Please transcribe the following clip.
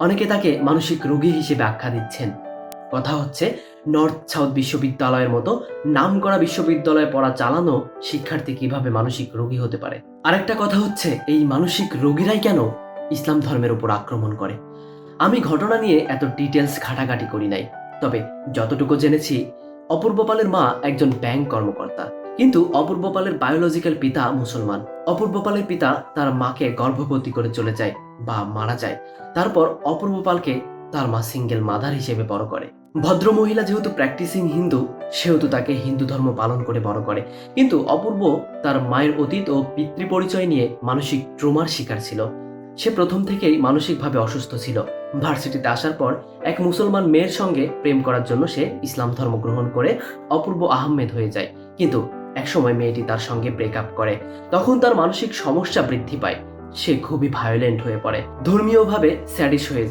অনেকে তাকে মানসিক রোগী হিসেবে আখ্যা দিচ্ছেন। কথা হচ্ছে, নর্থ সাউথ বিশ্ববিদ্যালয়ের মতো নামকরা বিশ্ববিদ্যালয়ে পড়া চালানো শিক্ষার্থী কীভাবে মানসিক রোগী হতে পারে? আরেকটা কথা হচ্ছে, এই মানসিক রোগীরাই কেন ইসলাম ধর্মের উপর আক্রমণ করে? আমি ঘটনা নিয়ে এত ডিটেলস ঘাটাঘাটি করি নাই। তবে যতটুকু জেনেছি অপূর্ব পালের মা একজন ব্যাংক কর্মকর্তা। কিন্তু অপূর্ব পালের বায়োলজিক্যাল পিতা মুসলমান। অপূর্ব পালের পিতা তার মাকে গর্ভবতী করে চলে যায় বা মারা যায়। তারপর অপূর্ব পালকে তার মা সিঙ্গেল মাদার হিসেবে বড় করে। ভদ্র মহিলা যেহেতু প্র্যাকটিসিং হিন্দু, সেহেতু তাকে হিন্দু ধর্ম পালন করে বড় করে। কিন্তু অপূর্ব তার মায়ের অতীত ও পিতৃ পরিচয় নিয়ে মানসিক ট্রোমার শিকার ছিল। সে প্রথম থেকেই মানসিকভাবে অসুস্থ ছিল। ভার্সিটিতে আসার পর এক মুসলমান মেয়ের সঙ্গে প্রেম করার জন্য সে ইসলাম ধর্ম গ্রহণ করে অপূর্ব আহমেদ হয়ে যায়। কিন্তু একসময় মেয়েটি তার সঙ্গে ব্রেকআপ করে। তখন তার মানসিক সমস্যা বৃদ্ধি পায়। সে খুবই ভায়োলেন্ট হয়ে পড়ে। ধর্মীয়ভাবে স্যাডিস হয়ে